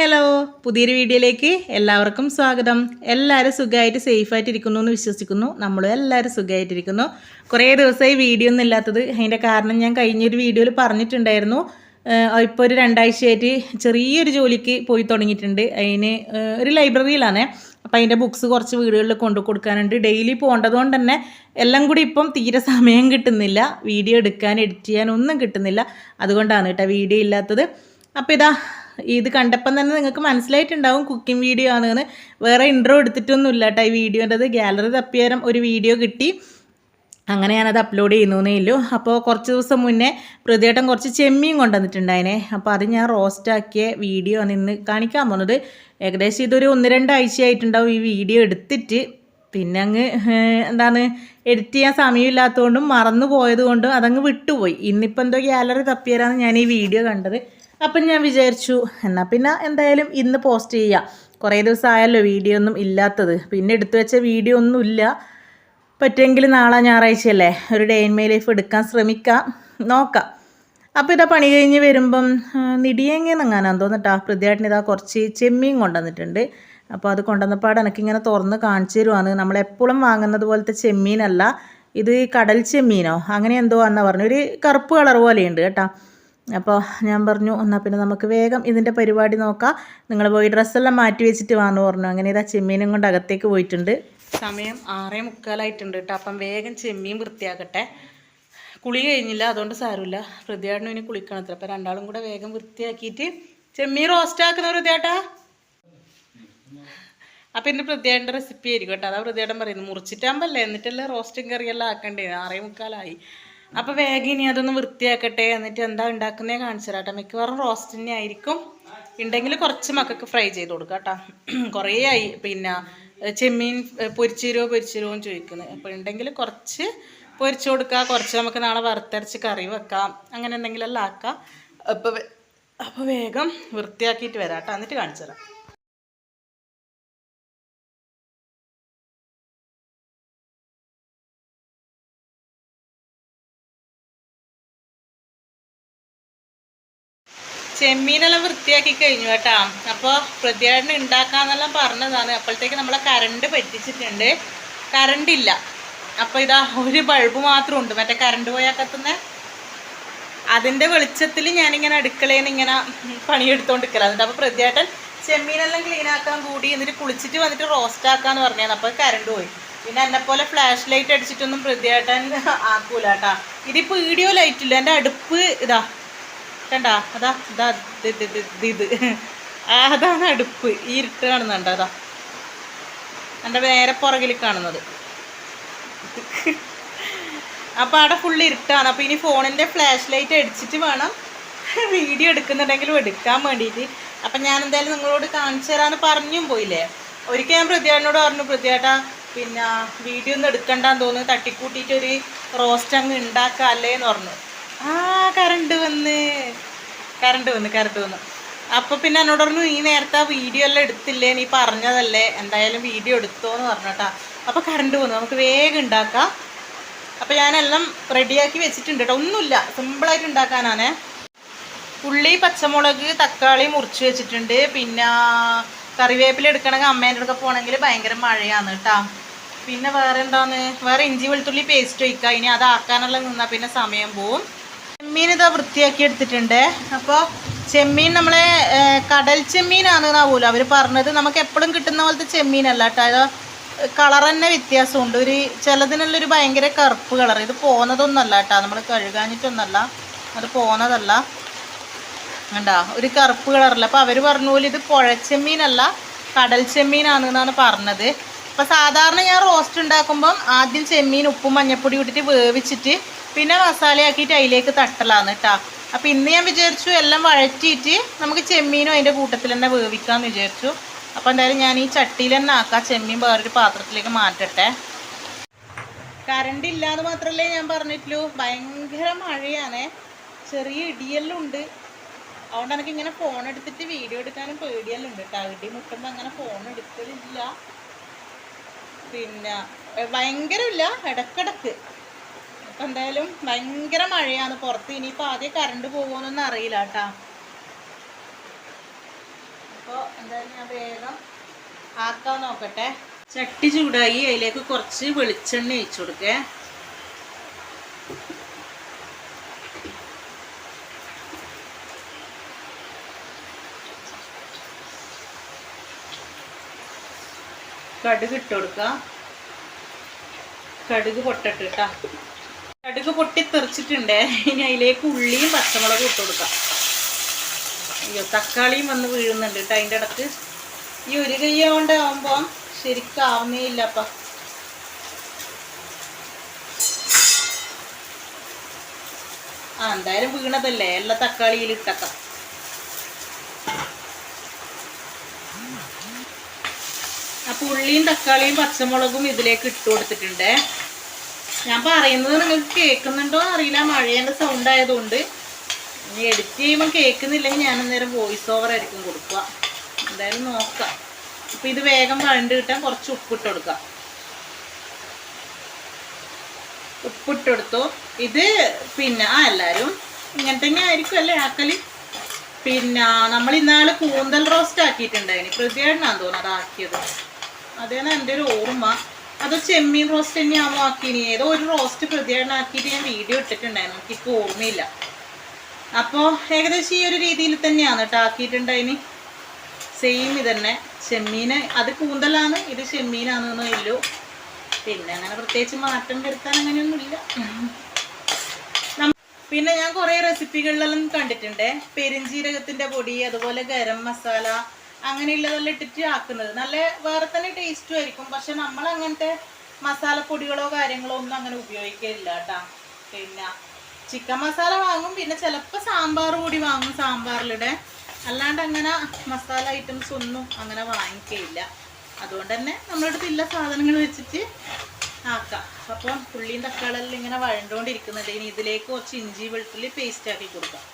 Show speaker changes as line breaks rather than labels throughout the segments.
Hello പുതിയൊരു വീഡിയോയിലേക്ക് എല്ലാവർക്കും സ്വാഗതം. എല്ലാവരും സുഖമായിട്ട് സേഫായിട്ട് ഇരിക്കുന്നു എന്ന് വിശ്വസിക്കുന്നു. നമ്മളും എല്ലാവരും സുഖമായിട്ടിരിക്കുന്നു. കുറേ ദിവസമായി വീഡിയോ ഒന്നും ഇല്ലാത്തത്. അതിന്റെ കാരണം ഞാൻ കഴിഞ്ഞൊരു വീഡിയോയിൽ പറഞ്ഞിട്ടുണ്ടായിരുന്നു. ഇപ്പോൾ ഒരു രണ്ടാഴ്ചയായിട്ട് ചെറിയൊരു ജോലിക്ക് പോയി തുടങ്ങിയിട്ടുണ്ട്. അതിന് ഒരു ലൈബ്രറിയിലാണ്. അപ്പോൾ അതിന്റെ ബുക്സ് കുറച്ച് വീടുകളിൽ കൊണ്ടു കൊടുക്കാനുണ്ട്. ഡെയിലി പോകേണ്ടതുകൊണ്ട് തന്നെ എല്ലാം കൂടി ഇപ്പം തീരെ സമയം കിട്ടുന്നില്ല. വീഡിയോ എടുക്കാൻ എഡിറ്റ് ചെയ്യാൻ ഒന്നും കിട്ടുന്നില്ല. അതുകൊണ്ടാണ് കേട്ടോ വീഡിയോ ഇല്ലാത്തത്. അപ്പോൾ ഇതാ ഇത് കണ്ടപ്പം തന്നെ നിങ്ങൾക്ക് മനസ്സിലായിട്ടുണ്ടാവും കുക്കിംഗ് വീഡിയോ ആണെന്ന്. വേറെ ഇൻട്രോ എടുത്തിട്ടൊന്നും ഇല്ല കേട്ടോ ഈ വീഡിയോന്റെത് ഗാലറി തപ്പിയാരം ഒരു വീഡിയോ കിട്ടി. അങ്ങനെ ഞാനത് അപ്ലോഡ് ചെയ്യുന്നേ ഉള്ളൂ അപ്പോൾ കുറച്ച് ദിവസം മുന്നേ പ്രതിയേട്ടൻ കുറച്ച് ചെമ്മീൻ കൊണ്ടുവന്നിട്ടുണ്ടായിനെ. അപ്പോൾ അത് ഞാൻ റോസ്റ്റാക്കിയ വീഡിയോ ആണ് ഇന്ന് കാണിക്കാൻ പോകുന്നത്. ഏകദേശം ഇതൊരു ഒന്ന് രണ്ടാഴ്ചയായിട്ടുണ്ടാവും ഈ വീഡിയോ എടുത്തിട്ട്. പിന്നെ അങ്ങ് എന്താണ് എഡിറ്റ് ചെയ്യാൻ സമയമില്ലാത്തതുകൊണ്ടും മറന്നു പോയതുകൊണ്ടും അതങ്ങ് വിട്ടുപോയി. ഇന്നിപ്പോൾ എന്തോ ഗാലറി തപ്പിയരാന്ന് ഞാൻ ഈ വീഡിയോ കണ്ടത്. അപ്പം ഞാൻ വിചാരിച്ചു എന്നാൽ പിന്നെ എന്തായാലും ഇന്ന് പോസ്റ്റ് ചെയ്യാം. കുറേ ദിവസമായല്ലോ വീഡിയോ ഒന്നും ഇല്ലാത്തത്. പിന്നെ എടുത്തു വെച്ച വീഡിയോ ഒന്നും ഇല്ല. പറ്റുമെങ്കിൽ നാളെ ഞായറാഴ്ചയല്ലേ? ഒരു ഡേ ഇൻ മൈ ലൈഫ് എടുക്കാൻ ശ്രമിക്കാം. നോക്കാം. അപ്പോൾ ഇതാ പണി കഴിഞ്ഞ് വരുമ്പം നിടിയെങ്ങനെങ്ങാനാന്ന് തോന്നിട്ടാ പ്രതിയായിട്ട് ഇതാ കുറച്ച് ചെമ്മീൻ കൊണ്ടുവന്നിട്ടുണ്ട്. അപ്പോൾ അത് കൊണ്ടുവന്നപ്പാട് എനിക്കിങ്ങനെ തുറന്ന് കാണിച്ചു തരുവാണ്. നമ്മളെപ്പോഴും വാങ്ങുന്നത് പോലത്തെ ചെമ്മീനല്ല. ഇത് കടൽ ചെമ്മീനോ? അങ്ങനെ എന്തോ എന്നാ പറഞ്ഞു ഒരു കറുപ്പ് കളർ പോലെയുണ്ട് കേട്ടോ. അപ്പോൾ ഞാൻ പറഞ്ഞു എന്നാൽ പിന്നെ നമുക്ക് വേഗം ഇതിന്റെ പരിപാടി നോക്കാം. നിങ്ങൾ പോയി ഡ്രസ്സെല്ലാം മാറ്റി വെച്ചിട്ട് വാന്ന് പറഞ്ഞു. അങ്ങനെ ഇതാ ചെമ്മീനും കൊണ്ട് അകത്തേക്ക് പോയിട്ടുണ്ട്. സമയം ആറേ മുക്കാലായിട്ടുണ്ട് കേട്ടോ. അപ്പം വേഗം ചെമ്മീൻ വൃത്തിയാക്കട്ടെ. കുളി കഴിഞ്ഞില്ല അതുകൊണ്ട് സാരമില്ല. ഹൃദയാടിനും ഇനി കുളിക്കണം അത്ര അപ്പം രണ്ടാളും കൂടെ വേഗം വൃത്തിയാക്കിയിട്ട് ചെമ്മീൻ റോസ്റ്റ് ആക്കുന്ന ഹൃദയാട്ടാ. അപ്പം എന്റെ ഹൃദയാന്റെ റെസിപ്പി ആയിരിക്കും കേട്ടോ. അതാ ഹൃദയാടൻ പറയുന്നത്. മുറിച്ചിട്ടാകുമ്പോൾ അല്ലേ എന്നിട്ടല്ലേ റോസ്റ്റും കറിയെല്ലാം ആക്കണ്ടേ? ആറേ മുക്കാലായി. അപ്പോൾ വേഗം ഇനി അതൊന്ന് വൃത്തിയാക്കട്ടെ. എന്നിട്ട് എന്താ ഉണ്ടാക്കുന്നത് കാണിച്ചു തരാം കേട്ടോ. മിക്കവാറും റോസ്റ്റ് തന്നെ ആയിരിക്കും. ഉണ്ടെങ്കിൽ കുറച്ച് മക്കൾക്ക് ഫ്രൈ ചെയ്ത് കൊടുക്കാം കേട്ടോ. കുറേ ആയി. പിന്നെ ചെമ്മീൻ പൊരിച്ചിരോ പൊരിച്ചിരോ എന്ന് ചോദിക്കുന്നത് അപ്പോൾ ഉണ്ടെങ്കിൽ കുറച്ച് പൊരിച്ചു കൊടുക്കുക കുറച്ച് നമുക്ക് നാളെ വറുത്തരച്ച് കറി വെക്കാം. അങ്ങനെ എന്തെങ്കിലും എല്ലാം ആക്കാം. അപ്പോൾ അപ്പോൾ വേഗം വൃത്തിയാക്കിയിട്ട് വരാം കേട്ടോ. എന്നിട്ട് കാണിച്ചു തരാം. ചെമ്മീനെല്ലാം വൃത്തിയാക്കി കഴിഞ്ഞു കേട്ടാ. അപ്പോൾ പ്രതിയാടിന് ഉണ്ടാക്കാന്നെല്ലാം പറഞ്ഞതാണ്. അപ്പോഴത്തേക്ക് നമ്മളെ കറണ്ട് പറ്റിച്ചിട്ടുണ്ട്. കറണ്ട് ഇല്ല അപ്പോൾ ഇതാ ഒരു ബൾബ് മാത്രം ഉണ്ട് മറ്റേ കറണ്ട് പോയാൽ കത്തുന്ന? അതിന്റെ വെളിച്ചത്തിൽ ഞാനിങ്ങനെ അടുക്കളയിൽ നിന്ന് ഇങ്ങനെ പണിയെടുത്തോണ്ടിരിക്കല. എന്നിട്ട് അപ്പോൾ പ്രതിയാട്ടൻ ചെമ്മീനെല്ലാം ക്ലീൻ ആക്കാൻ കൂടി എന്നിട്ട് കുളിച്ചിട്ട് വന്നിട്ട് റോസ്റ്റ് ആക്കാന്ന് പറഞ്ഞാൽ അപ്പോൾ കറണ്ട് പോയി. പിന്നെ എന്നെ പോലെ ഫ്ലാഷ് ലൈറ്റ് അടിച്ചിട്ടൊന്നും പ്രതിയാട്ടൻ ആക്കൂല കേട്ടാ ഇതിപ്പോൾ വീഡിയോ ലൈറ്റില്ല എന്റെ അടുപ്പ് ഇതാ. കണ്ടാ? അതാ ഇതാ ഇത് അതാണ് അടുപ്പ്. ഈ ഇരുട്ട് കാണുന്നുണ്ട് അതാ. എന്റെ നേരെ പുറകിൽ കാണുന്നത്. അപ്പോൾ അവിടെ ഫുള്ള് ഇരുട്ടാണ്. അപ്പോൾ ഇനി ഫോണിന്റെ ഫ്ലാഷ് ലൈറ്റ് അടിച്ചിട്ട് വേണം വീഡിയോ എടുക്കുന്നുണ്ടെങ്കിലും എടുക്കാൻ വേണ്ടിയിട്ട്. അപ്പം ഞാൻ എന്തായാലും നിങ്ങളോട് കാണിച്ചു തരാമെന്ന് പറഞ്ഞും പോയില്ലേ? ഒരിക്കൽ ഞാൻ പ്രതിയാടിനോട് പറഞ്ഞു പ്രതിയാട്ടാ പിന്നെ വീഡിയോ ഒന്നും എടുക്കണ്ടെന്ന് തോന്നുന്നു. തട്ടിക്കൂട്ടിയിട്ട് ഒരു റോസ്റ്റ് അങ്ങ് ഉണ്ടാക്കാം അല്ലേ എന്ന് പറഞ്ഞു. ആ കറണ്ട് വന്ന്. കറണ്ട് വന്ന് കറണ്ട് വന്നു. അപ്പോൾ പിന്നെ എന്നോട് പറഞ്ഞു ഈ നേരത്തെ വീഡിയോ എല്ലാം എടുത്തില്ലേ? നീ പറഞ്ഞതല്ലേ? എന്തായാലും വീഡിയോ എടുത്തോ എന്ന് അപ്പോൾ കറണ്ട് വന്നു. നമുക്ക് വേഗം ഉണ്ടാക്കാം. അപ്പോൾ ഞാനെല്ലാം റെഡിയാക്കി വെച്ചിട്ടുണ്ട് കേട്ടോ ഒന്നുമില്ല. സിമ്പിളായിട്ട് ഉണ്ടാക്കാനാണ്. ഉള്ളി പച്ചമുളക് തക്കാളി മുറിച്ച് വെച്ചിട്ടുണ്ട്. പിന്നെ കറിവേപ്പില എടുക്കണമെങ്കിൽ അമ്മേന്റെ അടുക്ക പോകണമെങ്കിൽ ഭയങ്കര മഴയാണ് കേട്ടോ പിന്നെ വേറെ എന്താണ് വേറെ ഇഞ്ചി വെളുത്തുള്ളി പേസ്റ്റ് ഒഴിക്കുക ഇനി അതാക്കാനെല്ലാം നിന്നാൽ പിന്നെ സമയം പോവും. ചെമ്മീൻ ഇതാ വൃത്തിയാക്കി എടുത്തിട്ടുണ്ട്. അപ്പോൾ ചെമ്മീൻ നമ്മളെ കടൽ ചെമ്മീനാണെന്ന് പോലും അവർ പറഞ്ഞത് നമുക്ക് എപ്പോഴും കിട്ടുന്ന പോലത്തെ ചെമ്മീനല്ല കേട്ടോ. കളർ തന്നെ വ്യത്യാസമുണ്ട്. ഒരു ചിലതിനുള്ളൊരു ഭയങ്കര കറുപ്പ് കളർ ഇത് പോകുന്നതൊന്നല്ല കേട്ടോ. നമ്മൾ കഴുകാഞ്ഞിട്ടൊന്നല്ല. അത് പോകുന്നതല്ല കണ്ടാ ഒരു കറുപ്പ് കളറില്ല അപ്പോൾ അവർ പറഞ്ഞ പോലെ ഇത് പുഴച്ചെമ്മീനല്ല കടൽ ചെമ്മീനാണെന്നാണ് പറഞ്ഞത്. അപ്പോൾ സാധാരണ ഞാൻ റോസ്റ്റ് ഉണ്ടാക്കുമ്പം ആദ്യം ചെമ്മീൻ ഉപ്പും മഞ്ഞപ്പൊടി ഇട്ടിട്ട് വേവിച്ചിട്ട് പിന്നെ മസാലയാക്കിയിട്ട് അതിലേക്ക് തട്ടലാന്ന് കേട്ടോ അപ്പോൾ ഇന്ന് ഞാൻ വിചാരിച്ചു എല്ലാം വഴറ്റിയിട്ട് നമുക്ക് ചെമ്മീനും അതിന്റെ കൂട്ടത്തിൽ തന്നെ വേവിക്കാമെന്ന് വിചാരിച്ചു. അപ്പോൾ എന്തായാലും ഞാൻ ഈ ചട്ടിയിൽ തന്നെ ആക്കാം. ചെമ്മീൻ വേറൊരു പാത്രത്തിലേക്ക് മാറ്റട്ടെ. കറണ്ട് ഇല്ലാന്ന് മാത്രമല്ലേ ഞാൻ പറഞ്ഞിട്ടുള്ളൂ. ഭയങ്കര മഴയാണ്. ചെറിയ ഇടിയെല്ലാം ഉണ്ട് അതുകൊണ്ട് എനിക്ക് ഇങ്ങനെ ഫോൺ എടുത്തിട്ട് വീഡിയോ എടുക്കാനും പേടിയെല്ലാം ഉണ്ട് കേട്ടോ ഇടി മുട്ടുമ്പോൾ അങ്ങനെ ഫോൺ എടുക്കലില്ല. പിന്നെ ഭയങ്കരമില്ല. ഇടക്കിടക്ക്. അപ്പം എന്തായാലും ഭയങ്കര മഴയാണ്. പുറത്ത് ഇനിയിപ്പോൾ ആദ്യം കറണ്ട് പോകുമെന്നൊന്നും അറിയില്ല കേട്ടാ. അപ്പോൾ എന്തായാലും ഞാൻ വേഗം ആക്കാൻ നോക്കട്ടെ. ചട്ടി ചൂടായി അതിലേക്ക് കുറച്ച് വെളിച്ചെണ്ണ ഒഴിച്ചു കൊടുക്കേ. കടുക് ഇട്ട് കൊടുക്കാം. കടുക് പൊട്ടട്ട് കേട്ടാ. കടുക് പൊട്ടി തെറിച്ചിട്ടുണ്ട്. ഇനി അതിലേക്ക് ഉള്ളിയും പച്ചമുളകും ഇട്ട് കൊടുക്കാം. അയ്യോ തക്കാളിയും വന്ന് വീഴുന്നുണ്ട് കേട്ടോ അതിന്റെ ഇടയ്ക്ക്. ഈ ഒരു കൈ കൊണ്ട് ശരിക്കാവുന്നേ ഇല്ലപ്പ ആ എന്തായാലും വീണതല്ലേ? എല്ലാ തക്കാളിയിൽ ഇട്ടക്കാം. അപ്പൊ ഉള്ളിയും തക്കാളിയും പച്ചമുളകും ഇതിലേക്ക് ഇട്ട് കൊടുത്തിട്ടുണ്ട്. ഞാൻ പറയുന്നത് നിങ്ങൾക്ക് കേൾക്കുന്നുണ്ടോ അറിയില്ല. മഴേന്റെ സൗണ്ട് ആയതുകൊണ്ട്. ഇനി എഡിറ്റ് ചെയ്യുമ്പോൾ കേൾക്കുന്നില്ലെങ്കിൽ ഞാൻ അന്നേരം വോയിസ് ഓവർ ആയിരിക്കും കൊടുക്കുക. എന്തായാലും നോക്കാം. അപ്പോൾ ഇത് വേഗം വഴണ്ട് കിട്ടാൻ കുറച്ച് ഉപ്പിട്ട് കൊടുക്കാം. ഉപ്പിട്ട് കൊടുത്തു. ഇത് പിന്നെ ആ എല്ലാവരും ഇങ്ങനെ തന്നെ ആയിരിക്കും അല്ലേ ആക്കൽ? പിന്നെ നമ്മൾ ഇന്നാൾ കൂന്തൽ റോസ്റ്റ് ആക്കിയിട്ടുണ്ടായിന്. പ്രതിയാടിനാന്ന് തോന്നുന്നത് അതാക്കിയത്. അതേന്ന് എന്റെ ഒരു ഓർമ്മ. അത് ചെമ്മീൻ റോസ്റ്റ് തന്നെയാണോ ആക്കിനി ഏതോ ഒരു റോസ്റ്റ് പ്രതിയാടിനാക്കിയിട്ട് ഞാൻ വീഡിയോ ഇട്ടിട്ടുണ്ടായിരുന്നു. എനിക്ക് ഓർമ്മയില്ല. അപ്പോൾ ഏകദേശം ഈ ഒരു രീതിയിൽ തന്നെയാണ് കേട്ടോ ആക്കിയിട്ടുണ്ടായിന്. സെയിം ഇതന്നെ. ചെമ്മീന് അത് കൂന്തലാണ്. ഇത് ചെമ്മീനാണെന്ന് ഇല്ലു പിന്നെ അങ്ങനെ പ്രത്യേകിച്ച് മാറ്റം വരുത്താൻ അങ്ങനെയൊന്നുമില്ല. പിന്നെ ഞാൻ കുറേ റെസിപ്പികളിലെല്ലാം കണ്ടിട്ടുണ്ട്. പെരിഞ്ജീരകത്തിന്റെ പൊടി അതുപോലെ ഗരം മസാല അങ്ങനെയുള്ളതെല്ലാം ഇട്ടിട്ട് ആക്കുന്നത്. നല്ല വേറെ തന്നെ ടേസ്റ്റും ആയിരിക്കും. പക്ഷെ നമ്മൾ അങ്ങനത്തെ മസാലപ്പൊടികളോ കാര്യങ്ങളോ ഒന്നും അങ്ങനെ ഉപയോഗിക്കില്ല കേട്ടാ പിന്നെ ചിക്കൻ മസാല വാങ്ങും. പിന്നെ ചിലപ്പോൾ സാമ്പാർ കൂടി വാങ്ങും സാമ്പാറിലിടെ. അല്ലാണ്ട് അങ്ങനെ മസാല ഐറ്റംസ് ഒന്നും അങ്ങനെ വാങ്ങിക്കയില്ല അതുകൊണ്ട് തന്നെ നമ്മുടെ ഇല്ല സാധനങ്ങൾ വെച്ചിട്ട് ആക്കാം. അപ്പം പുള്ളിയും തക്കാളെല്ലാം ഇങ്ങനെ വഴണ്ടുകൊണ്ടിരിക്കുന്നുണ്ട് ഇനി ഇതിലേക്ക് കുറച്ച് ഇഞ്ചി വെളുത്തുള്ളി പേസ്റ്റ് ആക്കി കൊടുക്കാം.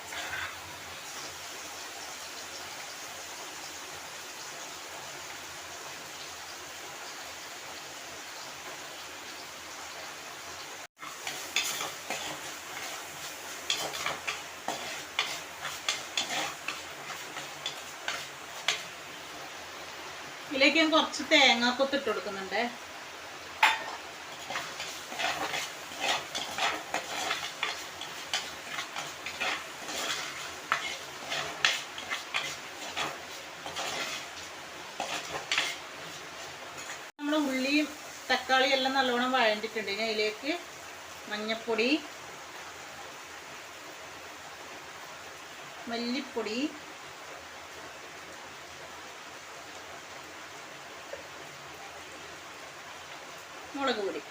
ഇതിലേക്ക് ഞാൻ കുറച്ച് തേങ്ങാക്കൊത്ത് ഇട്ട് കൊടുക്കുന്നുണ്ട്. നമ്മൾ ഉള്ളിയും തക്കാളിയും എല്ലാം നല്ലോണം വഴണ്ടിട്ടുണ്ട് ഇനി അതിലേക്ക് മഞ്ഞപ്പൊടി മല്ലിപ്പൊടി മുളക് പൊടി.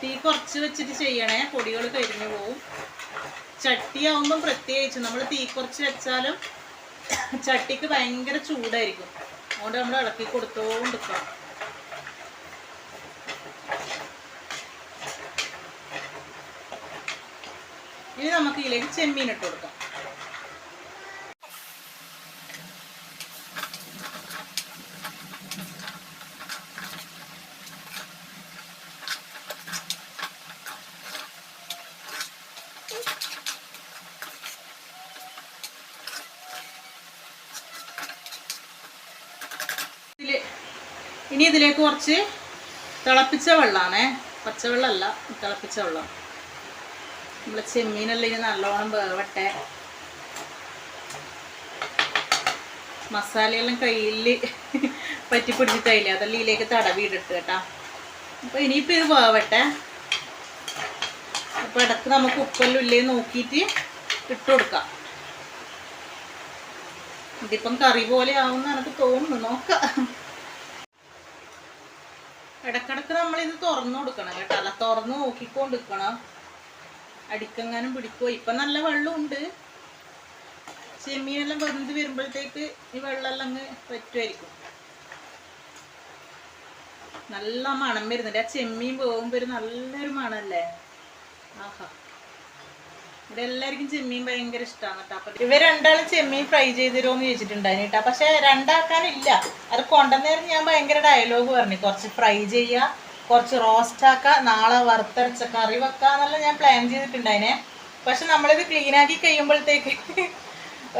തീ കുറച്ച് വെച്ചിട്ട് ചെയ്യണേ. പൊടികൾ കരിഞ്ഞു പോവും. ചട്ടിയാവുമ്പം പ്രത്യേകിച്ച് നമ്മൾ തീ കുറച്ച് വെച്ചാലും ചട്ടിക്ക് ഭയങ്കര ചൂടായിരിക്കും. അതുകൊണ്ട് നമ്മൾ ഇളക്കി കൊടുത്തോണ്ടിരിക്കണം. ഇനി നമുക്ക് ഇതിലേക്ക് ചെമ്മീൻ ഇട്ട് കൊടുക്കാം. ഇനി ഇതിലേക്ക് കുറച്ച് തിളപ്പിച്ച വെള്ളമാണേ പച്ചവെള്ളമല്ല തിളപ്പിച്ച വെള്ളം. നമ്മളെ ചെമ്മീനെല്ലാം ഇനി നല്ലോണം വേവട്ടെ. മസാലയെല്ലാം കയ്യിൽ പറ്റി പിടിച്ചിട്ടില്ല അതെല്ലാം ഇതിലേക്ക് തടവിയിട്ടിട്ട് കേട്ടാ. അപ്പൊ ഇനിയിപ്പോ ഇത് വേവട്ടെ. അപ്പൊ ഇടയ്ക്ക് നമുക്ക് ഉപ്പെല്ലാം ഇല്ലേ നോക്കിയിട്ട് ഇട്ട് കൊടുക്കാം. ഇതിപ്പം കറി പോലെ ആവുന്ന എനിക്ക് തോന്നുന്നു. നോക്ക. ഇടക്കിടക്ക് നമ്മളിത് തുറന്നു കൊടുക്കണം കേട്ടോ. അല്ല തുറന്ന് നോക്കിക്കൊണ്ടിരിക്കണം. അടിക്കെങ്ങാനും പിടിക്കുമോ ഇപ്പൊ നല്ല വെള്ളമുണ്ട്. ചെമ്മീനെല്ലാം വെന്ത് വരുമ്പോഴത്തേക്ക് ഈ വെള്ളമെല്ലാം അങ്ങ് പറ്റുമായിരിക്കും നല്ല മണം വരുന്നുണ്ട്. ആ ചെമ്മീൻ പോകുമ്പോ ഒരു നല്ലൊരു മണല്ലേ? ആഹാ. ഇവിടെ എല്ലാവർക്കും ചെമ്മീൻ ഭയങ്കര ഇഷ്ടമാണ് കേട്ടോ. അപ്പൊ ഇവർ രണ്ടാളും ചെമ്മീൻ ഫ്രൈ ചെയ്തിരോന്ന് ചോദിച്ചിട്ടുണ്ടായിരുന്നു കേട്ടോ പക്ഷെ രണ്ടാക്കാനില്ല അത് കൊണ്ടുവന്നേരം ഞാൻ ഭയങ്കര ഡയലോഗ് പറഞ്ഞു. കുറച്ച് ഫ്രൈ ചെയ്യുക കുറച്ച് റോസ്റ്റ് ആക്കാം നാളെ വറുത്തരച്ച കറി വെക്കാന്നെല്ലാം ഞാൻ പ്ലാൻ ചെയ്തിട്ടുണ്ടായിനെ. പക്ഷെ നമ്മളിത് ക്ലീൻ ആക്കി കഴിയുമ്പോഴത്തേക്ക്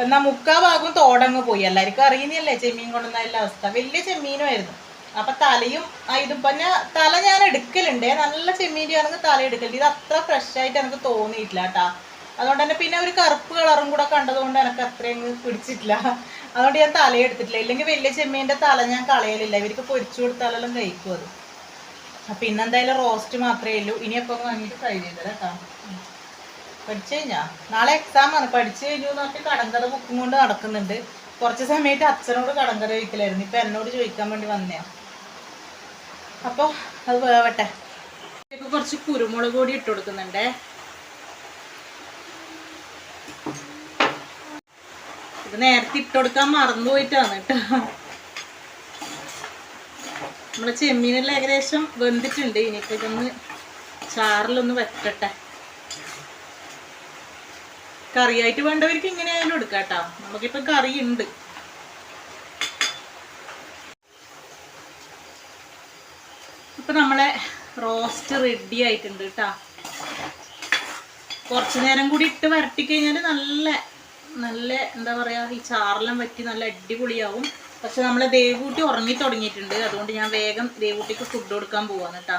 എന്നാൽ മുക്കാ ഭാഗവും തോടങ്ങ് പോയി. എല്ലാവർക്കും അറിയുന്നില്ലേ ചെമ്മീൻ കൊണ്ടുവന്ന അവസ്ഥ? വലിയ ചെമ്മീനുമായിരുന്നു. അപ്പം തലയും ഇതും പിന്നെ തല ഞാൻ എടുക്കലുണ്ട്. നല്ല ചെമ്മീന്റെ ആണെങ്കിൽ തല എടുക്കലുണ്ട്. ഇത് അത്ര ഫ്രഷായിട്ട് എനിക്ക് തോന്നിയിട്ടില്ല കേട്ടാ. അതുകൊണ്ട് തന്നെ പിന്നെ ഒരു കറുപ്പ് കളറും കൂടെ കണ്ടതുകൊണ്ട് എനിക്ക് അത്രയും പിടിച്ചിട്ടില്ല. അതുകൊണ്ട് ഞാൻ തല എടുത്തിട്ടില്ല. ഇല്ലെങ്കിൽ വലിയ ചെമ്മീന്റെ തല ഞാൻ കളയലില്ല. ഇവർക്ക് പൊരിച്ചു കൊടുത്താലെല്ലാം കഴിക്കും അത്. അപ്പൊ ഇന്നെന്തായാലും റോസ്റ്റ് മാത്രമേ ഉള്ളൂ. ഇനി അപ്പൊ വാങ്ങിയിട്ട് ഫ്രൈ ചെയ്തത് കേട്ടോ. പഠിച്ചു കഴിഞ്ഞാ? നാളെ എക്സാം ആണ്. പഠിച്ചു കഴിഞ്ഞു നോക്കി കടങ്കഥ ബുക്കും കൊണ്ട് നടക്കുന്നുണ്ട്. കുറച്ച് സമയത്ത് അച്ഛനോട് കടങ്കഥ ചോദിക്കലായിരുന്നു. ഇപ്പൊ എന്നോട് ചോദിക്കാൻ വേണ്ടി വന്നയാ. അപ്പോൾ അത് വേവട്ടെ. ഇപ്പൊ കുറച്ച് കുരുമുളക് കൂടി ഇട്ട് കൊടുക്കുന്നുണ്ടേ. ഇത് നേരത്തെ ഇട്ട് കൊടുക്കാൻ മറന്നു പോയിട്ടാണ് കേട്ടോ. നമ്മളെ ചെമ്മീനെല്ലാം ഏകദേശം വെന്തിട്ടുണ്ട്. ഇനിയിപ്പോ ഇതൊന്ന് ചാറിലൊന്ന് വെക്കട്ടെ. കറിയായിട്ട് വേണ്ടവർക്ക് ഇങ്ങനെ ആയാലും എടുക്കാം കേട്ടോ നമുക്കിപ്പോൾ കറി ഉണ്ട് ഇപ്പൊ നമ്മളെ റോസ്റ്റ് റെഡി ആയിട്ടുണ്ട് കേട്ടോ കുറച്ച് നേരം കൂടി ഇട്ട് വരട്ടിക്കഴിഞ്ഞാൽ നല്ല നല്ല എന്താ പറയുക ഈ ചാറെല്ലാം വറ്റി നല്ല അടിപൊളിയാവും. പക്ഷെ നമ്മളെ ദേവൂട്ടി ഉറങ്ങി തുടങ്ങിയിട്ടുണ്ട്. അതുകൊണ്ട് ഞാൻ വേഗം ദേവൂട്ടിക്ക് ഫുഡ് കൊടുക്കാൻ പോവാന്ന് കേട്ടോ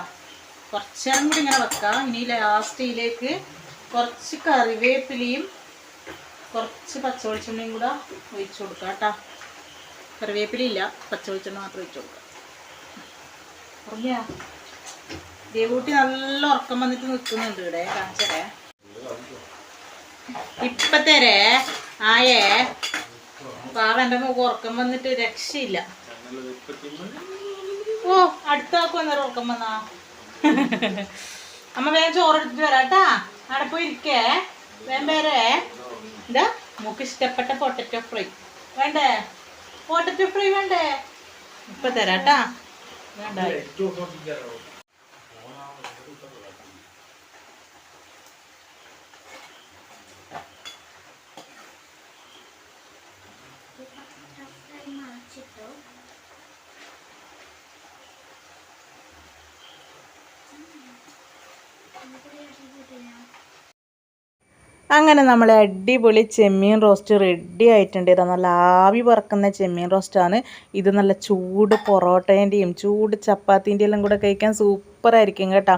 കുറച്ചേരം കൂടി ഇങ്ങനെ വെക്കാം. ഇനി ലാസ്റ്റ് ഇതിലേക്ക് കുറച്ച് കറിവേപ്പിലയും കുറച്ച് പച്ചവെളിച്ചെണ്ണയും കൂടെ ഒഴിച്ചു കൊടുക്കാം കേട്ടോ കറിവേപ്പില ഇല്ല. പച്ചവെളിച്ചെണ്ണ മാത്രം ഒഴിച്ചു കൊടുക്കാം. ഉറങ്ങിയാ? ദേവൂട്ടി നല്ല ഉറക്കം വന്നിട്ട് നിൽക്കുന്നുണ്ട് ഇവിടെ. കാണിച്ചേ ഇപ്പത്തേരേ ആയേ. പാവ എന്റെ മുഖം ഉറക്കം വന്നിട്ട് രക്ഷയില്ല. ഓ അടുത്ത ആക്കും അന്നേരം ഉറക്കം വന്നാ? അമ്മ വേഗം ചോറെടുത്തിട്ട് വരാം കേട്ടാ. അവിടെ പോയി ഇരിക്കേ. വേഗം പേരേ എന്താ? നമുക്ക് ഇഷ്ടപ്പെട്ട പൊട്ടറ്റോ ഫ്രൈ വേണ്ടേ? പൊട്ടറ്റോ ഫ്രൈ വേണ്ടേ? ഇപ്പൊ തരാട്ടാ വേണ്ട അങ്ങനെ നമ്മൾ അടിപൊളി ചെമ്മീൻ റോസ്റ്റ് റെഡി ആയിട്ടുണ്ട്. ഇതാ നല്ല ആവി പറക്കുന്ന ചെമ്മീൻ റോസ്റ്റാണ് ഇത് നല്ല ചൂട് പൊറോട്ടേന്റെയും ചൂട് ചപ്പാത്തിന്റെ എല്ലാം കൂടെ കഴിക്കാൻ സൂപ്പറായിരിക്കും കേട്ടോ.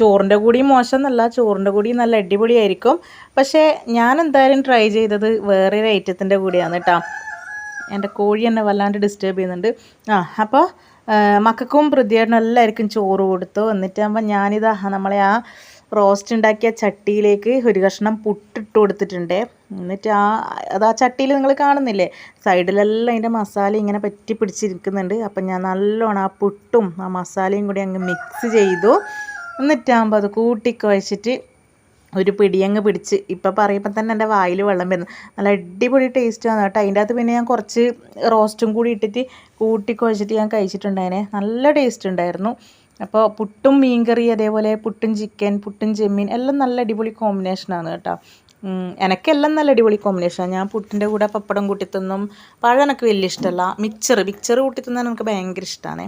ചോറിന്റെ കൂടി മോശമെന്നല്ല ചോറിന്റെ കൂടി നല്ല അടിപൊളിയായിരിക്കും. പക്ഷേ ഞാൻ എന്തായാലും ട്രൈ ചെയ്തത് വേറൊരു ഐറ്റത്തിന്റെ കൂടിയാണ് കേട്ടോ. എന്റെ കോഴി എന്നെ വല്ലാണ്ട് ഡിസ്റ്റേബ് ചെയ്യുന്നുണ്ട്. ആ അപ്പോൾ മക്കൾക്കും പ്രതിയേട്ടനും എല്ലാവർക്കും ചോറ് കൊടുത്തു. എന്നിട്ടാകുമ്പോൾ ഞാനിതാ നമ്മളെ ആ റോസ്റ്റ് ഉണ്ടാക്കിയ ചട്ടിയിലേക്ക് ഒരു കഷ്ണം പുട്ടിട്ട് കൊടുത്തിട്ടുണ്ട്. എന്നിട്ട് ആ അത് ആ ചട്ടിയിൽ നിങ്ങൾ കാണുന്നില്ലേ? സൈഡിലെല്ലാം അതിന്റെ മസാല ഇങ്ങനെ പറ്റി പിടിച്ചിരിക്കുന്നുണ്ട്. അപ്പം ഞാൻ നല്ലോണം ആ പുട്ടും ആ മസാലയും കൂടി അങ്ങ് മിക്സ് ചെയ്തു. എന്നിട്ടാകുമ്പോൾ അത് കൂട്ടി കുഴച്ചിട്ട് ഒരു പിടിയങ്ങ് പിടിച്ച് ഇപ്പം പറയുമ്പോൾ തന്നെ എന്റെ വായിൽ വെള്ളം വരുന്നു. നല്ല അടിപൊളി ടേസ്റ്റാണ് കേട്ടോ. അതിന്റെ അകത്ത് പിന്നെ ഞാൻ കുറച്ച് റോസ്റ്റും കൂടി ഇട്ടിട്ട് കൂട്ടി കുഴച്ചിട്ട് ഞാൻ കഴിച്ചിട്ടുണ്ടായിനെ. നല്ല ടേസ്റ്റ് ഉണ്ടായിരുന്നു. അപ്പോൾ പുട്ടും മീൻകറി അതേപോലെ പുട്ടും ചിക്കൻ പുട്ടും ചെമ്മീൻ എല്ലാം നല്ല അടിപൊളി കോമ്പിനേഷനാണ് കേട്ടോ. എനക്കെല്ലാം നല്ല അടിപൊളി കോമ്പിനേഷനാണ് ഞാൻ പുട്ടിന്റെ കൂടെ പപ്പടം കൂട്ടി തിന്നും. പഴം എനിക്ക് വലിയ ഇഷ്ടമല്ല. മിക്സർ മിക്സർ കൂട്ടി തിന്നാൻ എനിക്ക് ഭയങ്കര ഇഷ്ടമാണ്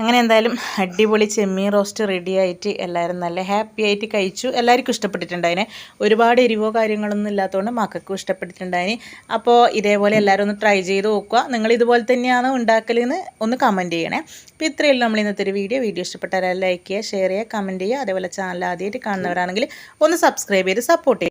അങ്ങനെ എന്തായാലും അടിപൊളി ചെമ്മീൻ റോസ്റ്റ് റെഡി ആയിട്ട് എല്ലാവരും നല്ല ഹാപ്പി ആയിട്ട് കഴിച്ചു. എല്ലാവർക്കും ഇഷ്ടപ്പെട്ടിട്ടുണ്ടായിന്. ഒരുപാട് എരിവോ കാര്യങ്ങളൊന്നും ഇല്ലാത്തതുകൊണ്ട് മക്കൾക്കും ഇഷ്ടപ്പെട്ടിട്ടുണ്ടായിന്. അപ്പോൾ ഇതേപോലെ എല്ലാവരും ഒന്ന് ട്രൈ ചെയ്ത് നോക്കുക. നിങ്ങൾ ഇതുപോലെ തന്നെയാണ് ഉണ്ടാക്കലെന്ന് ഒന്ന് കമന്റ് ചെയ്യണേ. അപ്പോൾ ഇത്രയല്ല നമ്മൾ ഇന്നത്തെ ഒരു വീഡിയോ വീഡിയോ ഇഷ്ടപ്പെട്ടാൽ ലൈക്ക് ചെയ്യുക ഷെയർ ചെയ്യുക കമന്റ് ചെയ്യുക. അതേപോലെ ചാനൽ ആദ്യമായിട്ട് കാണുന്നവരാണെങ്കിൽ ഒന്ന് സബ്സ്ക്രൈബ് ചെയ്ത് സപ്പോർട്ട് ചെയ്യുക